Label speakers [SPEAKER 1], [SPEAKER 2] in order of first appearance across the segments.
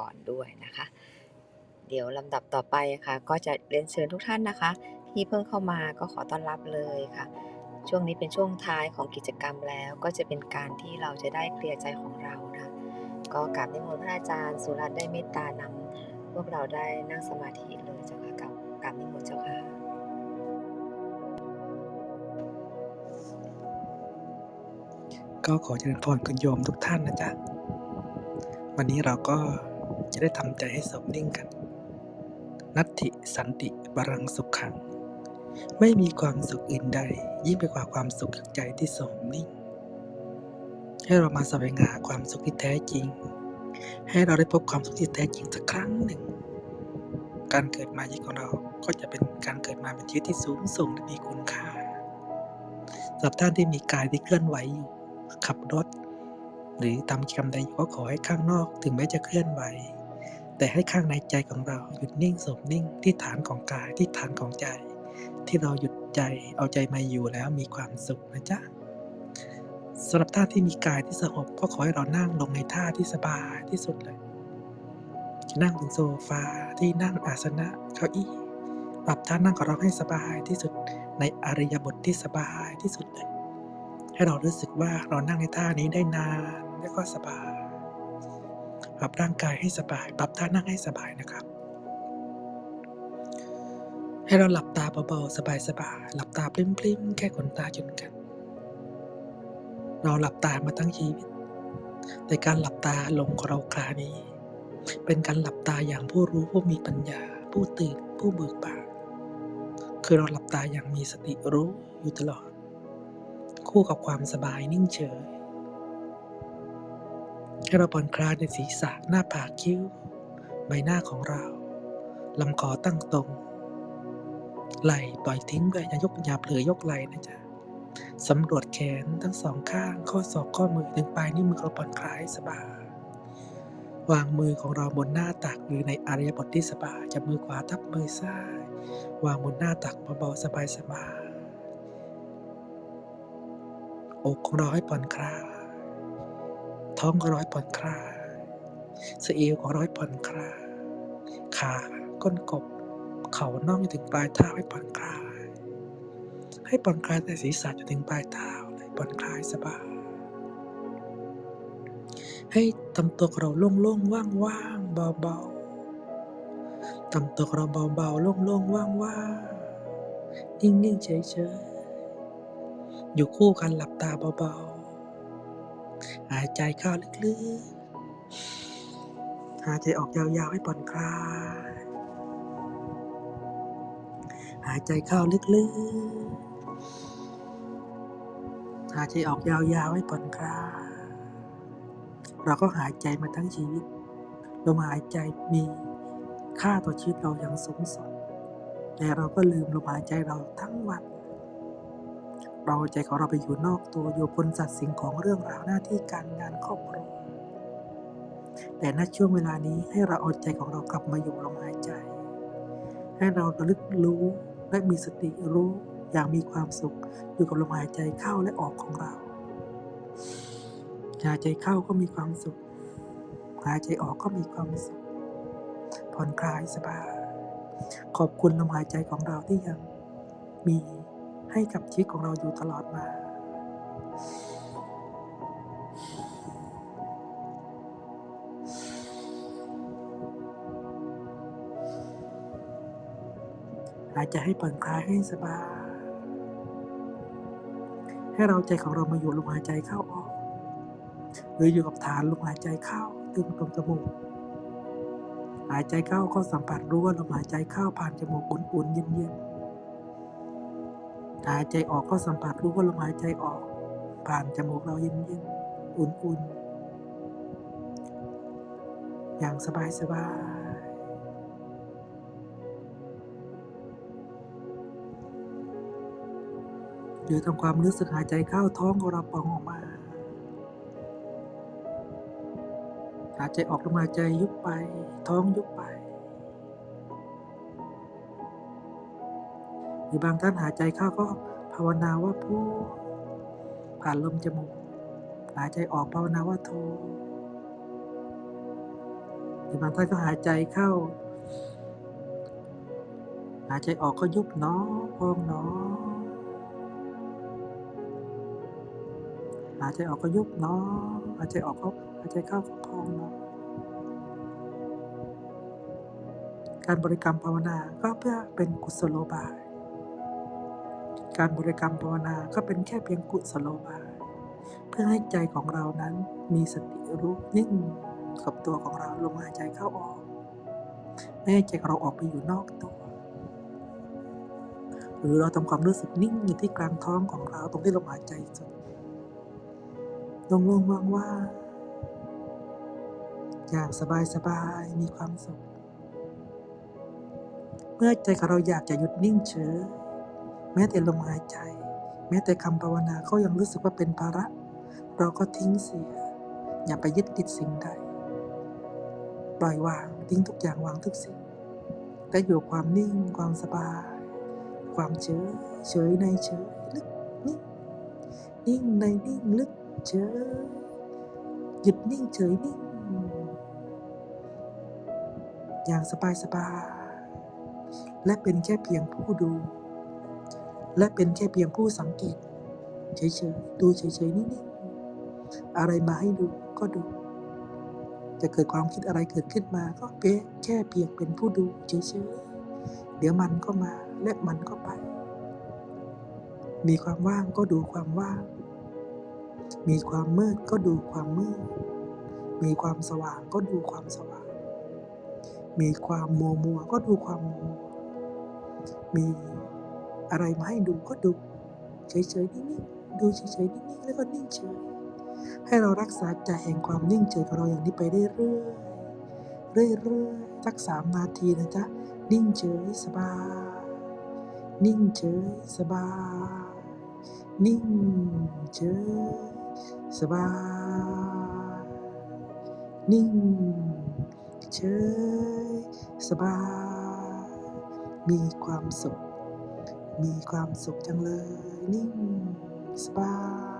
[SPEAKER 1] ก่อนด้วยนะคะ เดี๋ยวลำดับต่อไปค่ะ ก็จะเรียนเชิญทุกท่านนะคะ ที่เพิ่งเข้ามาก็ขอต้อนรับเลยค่ะ ช่วงนี้เป็นช่วงท้ายของกิจกรรมแล้ว ก็จะเป็นการที่เราจะได้เคลียร์ใจของเรานะก็กราบนิมนต์พระอาจารย์ สุรัตน์ได้เมตตานำพวกเราได้นั่งสมาธิเลยเจ้าค่ะกับกราบนิมนต์เจ้าค่ะ
[SPEAKER 2] ก็ขอเจริญพรคุณโยมทุกท่านนะจ๊ะ วันนี้เราก็ จะได้ทำใจให้สงบนิ่งกัน นัตถิสันติบรังสุขขัง ไม่มีความสุขอื่นใด ยิ่งไปกว่าความสุขจากใจที่สงบนิ่ง ให้เรามาแสวงหาความสุขที่แท้จริง ให้เราได้พบความสุขที่แท้จริงสักครั้งหนึ่ง การเกิดมาชีวิตของเราก็จะเป็นการเกิดมาเป็นชีวิตที่สูงส่งและมีคุณค่าสำหรับท่านที่มีกายที่เคลื่อนไหวอยู่ขับรถหรือทำกิจกรรมใดอยู่ก็ขอให้ข้างนอกถึงแม้จะเคลื่อนไหว แต่ให้ข้างในใจของเราหยุดนิ่งสงบนิ่งที่ฐานของกายที่ฐานของใจ ที่เราหยุดใจเอาใจมาอยู่แล้วมีความสุขนะจ๊ะสำหรับท่านที่มีกายที่สงบก็ขอให้เรานั่งลงในท่าที่สบายที่สุดเลย นั่งบนโซฟาที่นั่งอาสนะเก้าอี้ปรับท่านั่งของเราให้สบายที่สุดในอริยบทที่สบายที่สุดเลยให้เรารู้สึกว่าเรานั่งในท่านี้ได้นานและก็สบาย ปรับร่างกายให้สบาย ปรับท่านั่งให้สบายนะครับ ให้เราหลับตาเบาๆสบายๆหลับตาปลิ้มๆแค่ขนตาจนกัน เราหลับตามาทั้งชีวิตแต่การหลับตาลงของเราคราวนี้ เป็นการหลับตาอย่างผู้รู้ผู้มีปัญญา ผู้ตื่นผู้เบิกบานคือเราหลับตาอย่างมีสติรู้อยู่ตลอด คู่กับความสบายนิ่งเฉย ให้เราผ่อนคลายในศีรษะหน้าผากคิ้ว ใบหน้าของเราลำคอตั้งตรง ไหล่ปล่อยทิ้งไปอย่ายกอย่าเผลอยกไหล่นะจ๊ะสำรวจแขนทั้งสองข้าง ข้อศอกข้อมือถึงปลายนิ้วมือเราผ่อนคลายสบายวางมือของเราบนหน้าตักหรือในอารยบทที่สบายจะมือขวาทับมือซ้าย วางบนหน้าตักเบาๆสบายๆอกของเราให้ผ่อนคลาย ท้องของเราให้ผ่อนคลายสะเอวของเราให้ผ่อนคลายขาก้นกบ เข่าน่องจนถึงปลายเท้าให้ผ่อนคลาย ให้ผ่อนคลายแต่ศีรษะจนถึงปลายเท้าเลยผ่อนคลายสบาย ให้ทำตัวเราโล่งๆว่างๆเบาๆทำตัวเราเบาๆโล่งๆว่างๆนิ่งๆเฉยๆอยู่คู่กันหลับตาเบาๆ หายใจเข้าลึกๆ หายใจออกยาวๆให้ผ่อนคลาย หายใจเข้าลึกๆ หายใจออกยาวๆให้ผ่อนคลาย เราก็หายใจมาทั้งชีวิต ลมหายใจมีค่าต่อชีวิตเราอย่างสูงสุดแต่เราก็ลืมลมหายใจเราทั้งวัน เราใจของเราไปอยู่นอกตัวอยู่บนสัตว์สิ่งของเรื่องราวหน้าที่การงานครอบครัวแต่ณช่วงเวลานี้ให้เราเอาใจของเรากลับมาอยู่ลมหายใจ ให้เราระลึกรู้และมีสติรู้อย่างมีความสุข อยู่กับลมหายใจเข้าและออกของเรา หายใจเข้าก็มีความสุข หายใจออกก็มีความสุขผ่อนคลายสบายขอบคุณลมหายใจของเราที่ยังมี ให้กับชีวิตของเราอยู่ตลอดมาหายใจให้ผ่อนคลายให้สบาย ให้เราใจของเรามาอยู่ลมหายใจเข้าออก หรืออยู่กับฐานลมหายใจเข้าตึงตรงจมูกหายใจเข้าก็สัมผัสรู้ว่าลมหายใจเข้าผ่านจมูกอุ่นๆเย็นๆ หายใจออกก็สัมผัสรู้ว่าลมหายใจออก ผ่านจมูกเราเย็นๆอุ่นๆอย่างสบายๆหรือทำความรู้สึกหายใจเข้าท้องของเราป่องออกมา หายใจออกลมหายใจยุบไปท้องยุบไป หรือบางท่านหายใจเข้าก็ภาวนาว่าพูดผ่านลมจมูกหายใจออกภาวนาว่าโทหรือบางท่านก็หายใจเข้า หายใจออกก็ยุบหนอพองหนอหายใจออกก็ยุบหนอหายใจออกก็หายใจเข้าก็พองหนอการบริกรรมภาวนาก็เพื่อเป็นกุศโลบาย การบริกรรมภาวนาก็เป็นแค่เพียงกุศโลบายเพื่อให้ใจของเรานั้นมีสติรู้นิ่งกับตัวของเราลมหายใจเข้าออกไม่ให้ใจเราออกไปอยู่นอกตัว หรือเราทำความรู้สึกนิ่งอยู่ที่กลางท้องของเราตรงที่ลมหายใจสุดโลงๆว่างๆอย่างสบายๆมีความสุข เมื่อใจของเราอยากจะหยุดนิ่งเฉย แม้แต่ลมหายใจ แม้แต่คำภาวนาก็ยังรู้สึกว่าเป็นภาระ เราก็ทิ้งเสีย อย่าไปยึดติดสิ่งใด ปล่อยวางทิ้งทุกอย่างวางทุกสิ่งแต่อยู่ความนิ่งความสบาย ความเฉยเฉยในเฉยลึกนิ่งนิ่งในนิ่งลึกเฉยหยุดนิ่งเฉยนิ่งอย่างสบายสบายและเป็นแค่เพียงผู้ดู และเป็นแค่เพียงผู้สังเกตเฉยๆดูเฉยๆนิ่งๆอะไรมาให้ดูก็ดู จะเกิดความคิดอะไรเกิดขึ้นมาก็เป๊ะแค่เพียงเป็นผู้ดูเฉยๆเดี๋ยวมันก็มาและมันก็ไป มีความว่างก็ดูความว่าง มีความมืดก็ดูความมืด มีความสว่างก็ดูความสว่าง มีความมัวมัวก็ดูความมัวมี อะไรมาให้ดูก็ดูเฉยๆนิ่งๆดูเฉยๆนิ่งๆแล้วก็นิ่งเฉยให้เรารักษาใจแห่งความนิ่งเฉยของเราอย่างนี้ไปเรื่อยๆเรื่อยๆสักสามนาทีนะจ๊ะนิ่งเฉยสบาย นิ่งเฉยสบาย นิ่งเฉยสบาย นิ่งเฉยสบาย มีความสุข มีความสุขจังเลย นิ่ง สบาย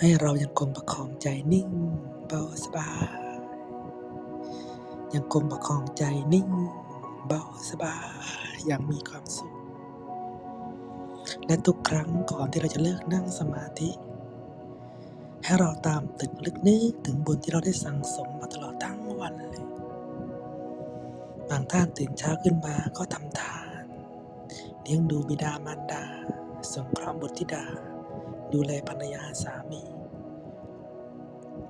[SPEAKER 2] ให้เรายังคงประคองใจนิ่งเบาสบาย ยังคงประคองใจนิ่งเบาสบายอย่างมีความสุข และทุกครั้งก่อนที่เราจะเลิกนั่งสมาธิ ให้เราตามตึกลึกนึกถึงบุญที่เราได้สั่งสมมาตลอดทั้งวันเลย บางท่านตื่นเช้าขึ้นมาก็ทำทานเลี้ยงดูบิดามารดาสงเคราะห์บุตรธิดา ดูแลภรรยาสามี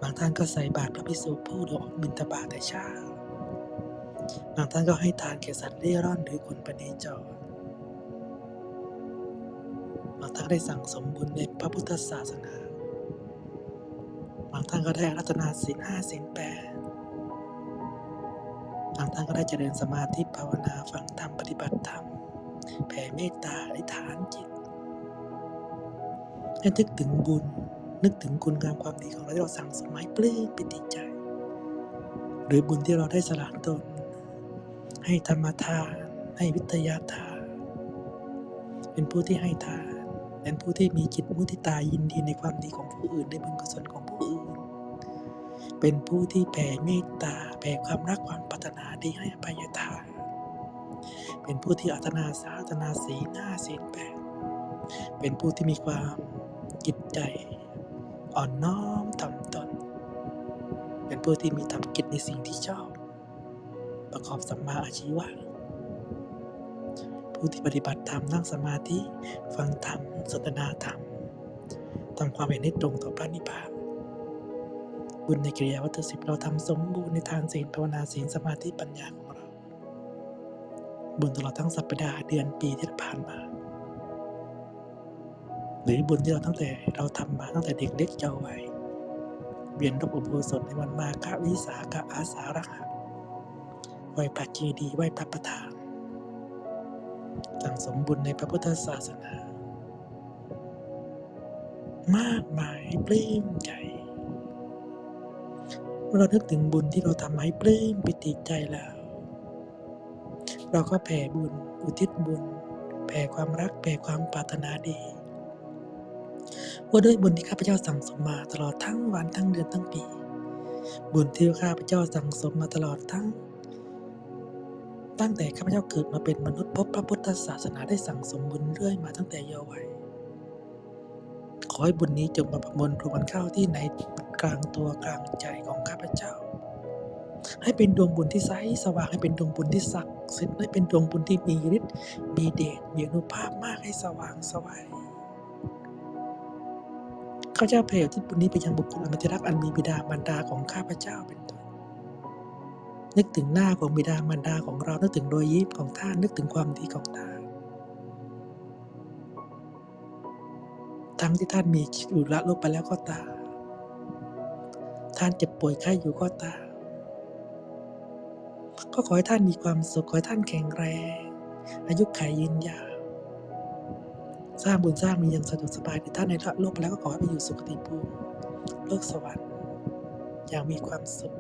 [SPEAKER 2] บางท่านก็ใส่บาตรพระภิกษุผู้ดออกบิณฑบาตแต่เช้า บางท่านก็ให้ทานแก่สัตว์เร่ร่อนหรือคนปณีจรบางท่านได้สั่งสมบุญในพระพุทธศาสนา บางท่านก็ได้อารัตนาศีลห้าศีลแปดบางท่านก็ได้เจริญสมาธิภาวนาฟังธรรมปฏิบัติธรรมแผ่เมตตาอธิษฐานจิต ให้นึกถึงบุญ นึกถึงคุณงามความดีของเราที่เราสั่งสมให้ปลื้มปิติใจ หรือบุญที่เราได้สละตน ให้ธรรมทาน ให้วิทยาทาน เป็นผู้ที่ให้ทาน เป็นผู้ที่มีจิตมุทิตายินดีในความดีของผู้อื่นในบุญกุศลของผู้อื่น เป็นผู้ที่แผ่เมตตา แผ่ความรักความปรารถนาดีให้อภัยทานเป็นผู้ที่อัตนาสาอัตนาสีหน้าศีแปดเป็นผู้ที่มีความ จิตใจอ่อนน้อมถ่อมตน เป็นผู้ที่มีทำกิจในสิ่งที่ชอบ ประกอบสัมมาอาชีวะ ผู้ที่ปฏิบัติธรรมนั่งสมาธิ ฟังธรรมสนทนาธรรมทำความเห็นให้ตรงต่อพระนิพพานบุญในกิริยาวัตถุสิบเราทำสมบูรณ์ในทานศีลภาวนาศีลสมาธิปัญญาของเรา บุญตลอดทั้งสัปดาห์เดือนปีที่ผ่านมา หรือบุญที่เราตั้งแต่เราทำมาตั้งแต่เด็กเล็กเจ้าวัยเวียนรอบอุโบสถในวันมาฆวิสาขอาสาฬหะไหว้พระเจดีไหวพระประธานสั่งสมบุญในพระพุทธศาสนา มากมายปลื้มใจเมื่อเรานึกถึงบุญที่เราทำให้ปลื้มปิติใจแล้ว เราก็แผ่บุญ อุทิศบุญ แผ่ความรัก แผ่ความปรารถนาดี ว่าด้วยบุญที่ข้าพเจ้าสั่งสมมาตลอดทั้งวันทั้งเดือนทั้งปี บุญที่ข้าพเจ้าสั่งสมมาตลอดทั้ง ตั้งแต่ข้าพเจ้าเกิดมาเป็นมนุษย์พบพระพุทธศาสนาได้สั่งสมบุญเรื่อยมาตั้งแต่เยาว์วัยขอให้บุญนี้จงมาประมวลรวมกันเข้าที่ในกลางตัวกลางใจของข้าพเจ้า ให้เป็นดวงบุญที่ใสสว่างให้เป็นดวงบุญที่ศักดิ์สิทธิ์ให้เป็นดวงบุญที่มีฤทธิ์มีเดชมีอนุภาพมากให้สว่างสวัย ข้าเจ้าแผ่ที่บุญนี้ไปยังบุคคลอันเป็นรักอันมีบิดามารดาของข้าพเจ้าเป็นต้นนึกถึงหน้าของบิดามารดาของเรานึกถึงรอยยิ้มของท่านนึกถึงความดีของท่านทั้งที่ท่านมีอยู่ละโลกไปแล้วก็ตามท่านเจ็บป่วยไข้อยู่ก็ตามก็ขอให้ท่านมีความสุขขอให้ท่านแข็งแรง อายุขัยยืนยาว สร้างบุญสร้างมีอย่างสะดวกสบายในท่านในโลกแล้วก็ขอให้ไปอยู่สุคติภูมิโลกสวรรค์อย่างมีความสุข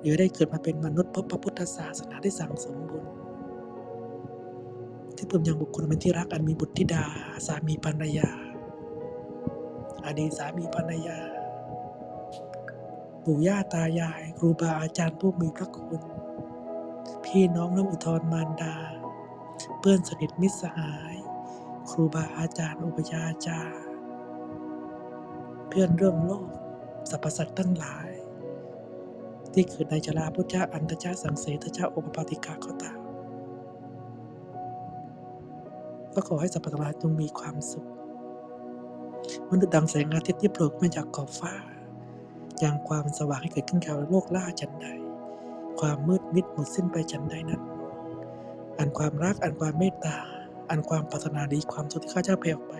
[SPEAKER 2] หรือได้เกิดมาเป็นมนุษย์พบพระพุทธศาสนาได้สั่งสมบุญที่เพิ่มยังบุคคลเป็นที่รักอันมีบุตรธิดา สามีภรรยาอดีตสามีภรรยา ปู่ย่าตายาย ครูบาอาจารย์ผู้มีพระคุณ พี่น้องและอุทธรมารดา เพื่อนสนิทมิตรสหาย ครูบาอาจารย์อุปยาจารย์เพื่อนเรื่องโลกสรรพสัตว์ทั้งหลาย ที่เกิดในจราพุทธเจ้าอันตเจ้าสังเสทเจ้าโอปปาติกาก็ตามก็ขอให้สรรพสัตว์ทั้งหลาจงมีความสุขมันดังแสงอาทิตย์ที่โผล่มาจากขอบฟ้า อย่างความสว่างให้เกิดขึ้นแก่โลกล่าจันใด ความมืดมิดหมดสิ้นไปจันใดนั้น อันความรักอันความเมตตา อันความปรารถนาดีความสุขที่ข้าเจ้าแผ่ออกไป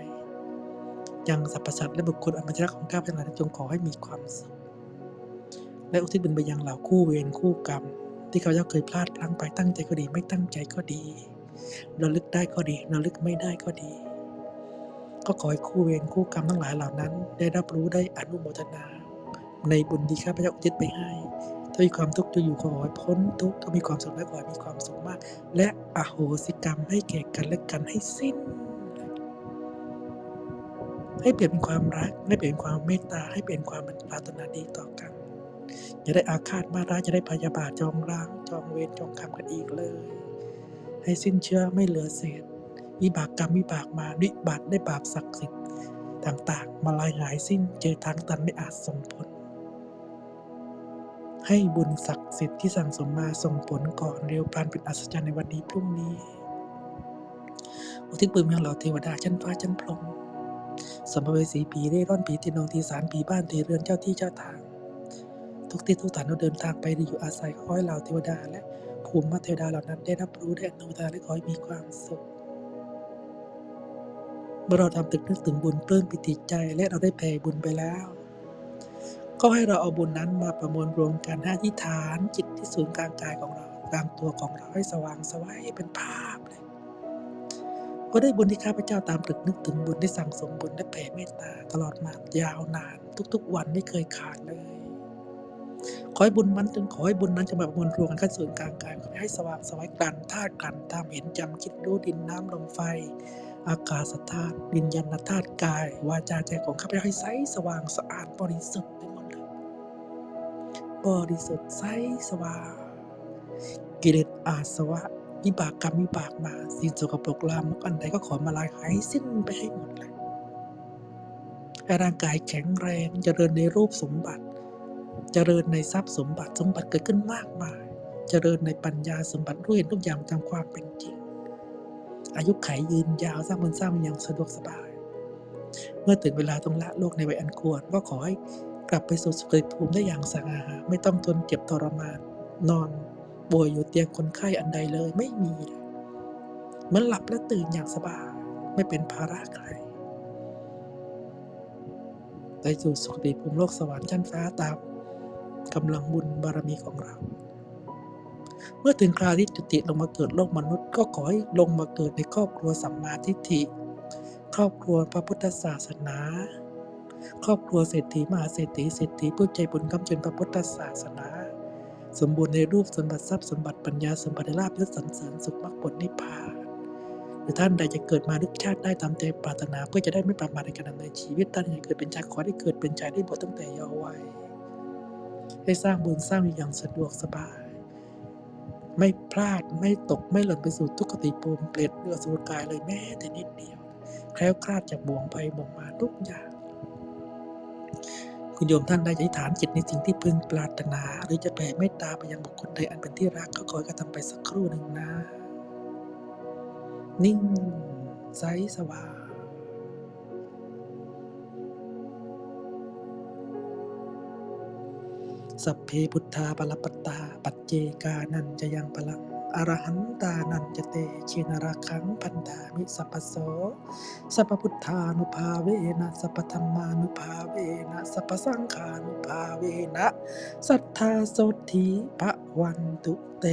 [SPEAKER 2] ยังสรรพสัตว์และบุคคลอันเป็นรักของข้าพเจ้าทั้งหลายจงขอให้มีความสุขและอุทิศบุญไปยังเหล่าคู่เวรคู่กรรม ที่ข้าพเจ้าเคยพลาดพลั้งไปตั้งใจก็ดีไม่ตั้งใจก็ดีระลึกได้ก็ดีระลึกไม่ได้ก็ดี ก็ขอให้คู่เวรคู่กรรมทั้งหลายเหล่านั้น ได้รับรู้ได้อนุโมทนา ในบุญที่ข้าพเจ้าอุทิศไปให้ ถ้ามีความทุกข์จะอยู่ขอให้พ้นทุกข์ถ้ามีความสุขและขอให้มีความสุขมาก และอโหสิกรรมให้แก่กันและกันให้สิ้น ให้เปลี่ยนเป็นความรัก ให้เปลี่ยนความเมตตา ให้เปลี่ยนความปรารถนาดีต่อกัน อย่าได้อาฆาตมาร้ายอย่าได้พยาบาทจองร้าง จองเวรจองกรรมกันอีกเลย ให้สิ้นเชื่อไม่เหลือเศษวิบากกรรมวิบากมาวิบากได้บาปศักดิ์สิทธิ์ต่างๆ มาลายหายสิ้นเจอทางตันไม่อาจส่งผล ให้บุญศักดิ์สิทธิ์ที่สั่งสมมาส่งผลก่อนเร็วพลันเป็นอัศจรรย์ในวันนี้พรุ่งนี้อุทิศบุญยังเหล่าเทวดาชั้นฟ้าชั้นพรหมสัมภเวสีผีเร่ร่อนผีตีนองตีสารผีบ้านตีเรือนเจ้าที่เจ้าทาง ทุกที่ทุกฐานเราเดินทางไปหรือยู่อาศัยขอให้เหล่าเทวดาและภูมิมาเทวดาเหล่านั้นได้รับรู้ได้อนุทนาและขอให้มีความสุขเมื่อเราทำตึกนึกถึงบุญปลื้มปิติใจและเราได้แผ่บุญไปแล้ว ก็ให้เราเอาบุญนั้นมาประมวลรวมกันให้อธิษฐานจิตที่ศูนย์กลางกายของเรากลางตัวของเราให้สว่างสวัยเป็นภาพเลยก็ได้บุญที่ข้าพเจ้าตามตรึกนึกถึงบุญได้สั่งสมบุญได้แผ่เมตตาตลอดมายาวนาน ทุกๆ วันไม่เคยขาดเลยขอให้บุญมันจนขอให้บุญนั้นจะมาประมวลรวมกันเข้าส่วนกลางกายขอให้สว่างสวัยกลั่นธาตุกลั่นตามเห็นจำคิดรู้ดินน้ำลมไฟ อากาศธาตุวิญญาณธาตุกาย วาจาใจของข้าพเจ้าให้ใสสว่างสะอาดบริสุทธิ์ บริสุทธิ์ใสสว่างกิเลสอาสวะวิบากกรรมวิบากมา สิ่งสกปรกลามกอันใดก็ขอมาลายหายสิ้นไปให้หมดเลยร่างกายแข็งแรงเจริญในรูปสมบัติเจริญในทรัพย์สมบัติสมบัติเกิดขึ้นมากมายเจริญในปัญญาสมบัติรู้เห็นทุกอย่างตามความเป็นจริง อายุขัยยืนยาวสร้างบุญสร้างอย่างสะดวกสบาย เมื่อถึงเวลาต้องละโลกในวัยอันควรก็ขอให้ กลับไปสู่สุคติภูมิได้อย่างสง่าไม่ต้องทนเจ็บทรมาน นอนป่วยอยู่เตียงคนไข้อันใดเลยไม่มีเลยเหมันหลับและตื่นอย่างสบายไม่เป็นภาระใครได้สู่สุคติภูมิโลกสวรรค์ชั้นฟ้าตามกำลังบุญบารมีของเรา เมื่อถึงคราวที่จุติลงมาเกิดโลกมนุษย์ก็ขอให้ลงมาเกิดในครอบครัวสัมมาทิฏฐิ ครอบครัวพระพุทธศาสนา ครอบครัวเศรษฐีมหาเศรษฐีเศรษฐีผู้ใจบุญกำจนพระพุทธศาสนา สมบูรณ์ในรูปสมบัติทรัพย์สมบัติปัญญาสมบัติลาภยศสรรเสริญสุขมรรคผลนิพพานหรือท่านใดจะเกิดมาทุกชาติได้ตามใจปรารถนาเพื่อจะได้ไม่ประมาทในการดำเนินชีวิตท่านอยากเกิดเป็นชายขอได้เกิดเป็นชายได้บทตั้งแต่เยาว์วัยให้สร้างบุญสร้างอย่างสะดวกสบาย ไม่พลาดไม่ตกไม่หล่นไปสู่ทุกขติภูมิเปรตเรือสุรกายเลยแม้แต่นิดเดียวแคล้วคลาดจากบ่วงไปบ่วงมาทุกอย่าง คุณโยมท่านได้อธิษฐานจิตในสิ่งที่พึงปรารถนา หรือจะแผ่เมตตาไปยังบุคคลใดอันเป็นที่รักก็ขอให้กระทำไปสักครู่หนึ่งนะ นิ่งใสสว่างสัพเพพุทธาปรปตตา ปัจเจกานันจะยังพลัง อรหันตานันจเตชินราคังพันธามิสัพพโสสัพพพุทธานุภาเวนะสัพพธรรมานุภาเวนะสัพพสังฆานุภาเวนะ สัทธาโสธีพระวันตุเต